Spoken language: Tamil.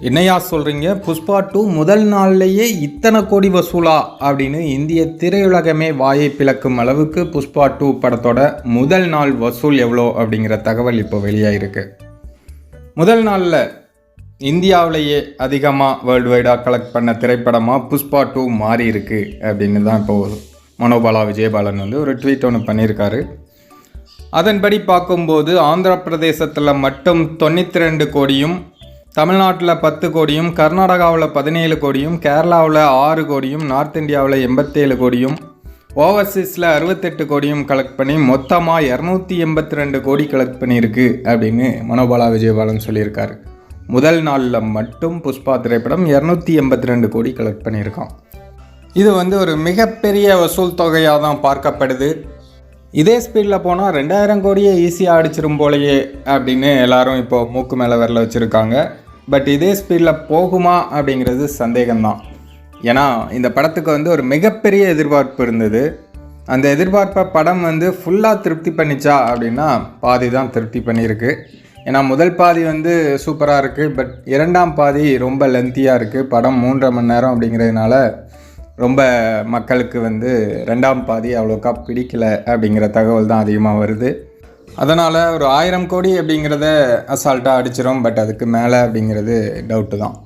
என்னையா சொல்கிறீங்க புஷ்பா டூ முதல் நாள்லேயே இத்தனை கோடி வசூலா அப்படின்னு இந்திய திரையுலகமே வாயை பிளக்கும் அளவுக்கு புஷ்பா டூ படத்தோட முதல் நாள் வசூல் எவ்வளோ அப்படிங்கிற தகவல் இப்போ வெளியாகிருக்கு முதல் நாளில் இந்தியாவிலேயே அதிகமாக வேர்ல்டு வைடாக கலெக்ட் பண்ண திரைப்படமாக புஷ்பா டூ மாறி இருக்கு அப்படின்னு தான் இப்போது மனோபாலா விஜயபாலன் வந்து ஒரு ட்வீட் ஒன்று பண்ணியிருக்காரு. அதன்படி பார்க்கும்போது ஆந்திர பிரதேசத்தில் மட்டும் தொண்ணூற்றி ரெண்டு கோடியும் தமிழ்நாட்டில் பத்து கோடியும் கர்நாடகாவில் பதினேழு கோடியும் கேரளாவில் ஆறு கோடியும் நார்த் இந்தியாவில் எண்பத்தேழு கோடியும் ஓவர்சீஸில் அறுபத்தெட்டு கோடியும் கலெக்ட் பண்ணி மொத்தமாக இரநூத்தி எண்பத்தி ரெண்டு கோடி கலெக்ட் பண்ணியிருக்கு அப்படின்னு மனோபாலா விஜயபாலன் சொல்லியிருக்காரு. முதல் நாளில் மட்டும் புஷ்பா திரைப்படம் இரநூத்தி எண்பத்தி ரெண்டு கோடி கலெக்ட் பண்ணியிருக்கான். இது வந்து ஒரு மிகப்பெரிய வசூல் தொகையாக தான் பார்க்கப்படுது. இதே ஸ்பீடில் போனால் ரெண்டாயிரம் கோடியே ஈஸியாக அடிச்சிரும் போலையே அப்படின்னு எல்லாரும் இப்போது மூக்கு மேலே விரல வச்சுருக்காங்க. பட் இதே ஸ்பீடில் போகுமா அப்படிங்கிறது சந்தேகம்தான். ஏன்னா இந்த படத்துக்கு வந்து ஒரு மிகப்பெரிய எதிர்பார்ப்பு இருந்தது. அந்த எதிர்பார்ப்பை படம் வந்து ஃபுல்லாக திருப்தி பண்ணிச்சா அப்படின்னா பாதி தான் திருப்தி பண்ணியிருக்கு. ஏன்னா முதல் பாதி வந்து சூப்பராக இருக்குது பட் இரண்டாம் பாதி ரொம்ப லென்த்தியாக இருக்குது படம் மூன்றரை மணி நேரம் அப்படிங்கிறதுனால ரொம்ப மக்களுக்கு வந்து ரெண்டாம் பாதி அவ்வளோக்கா பிடிக்கல அப்படிங்கிற தகவல் தான் அதிகமாக வருது. அதனால் ஒரு ஆயிரம் கோடி அப்படிங்கிறத அசால்ட்டாக அடிச்சிடும் பட் அதுக்கு மேலே அப்படிங்கிறது டவுட்டு தான்.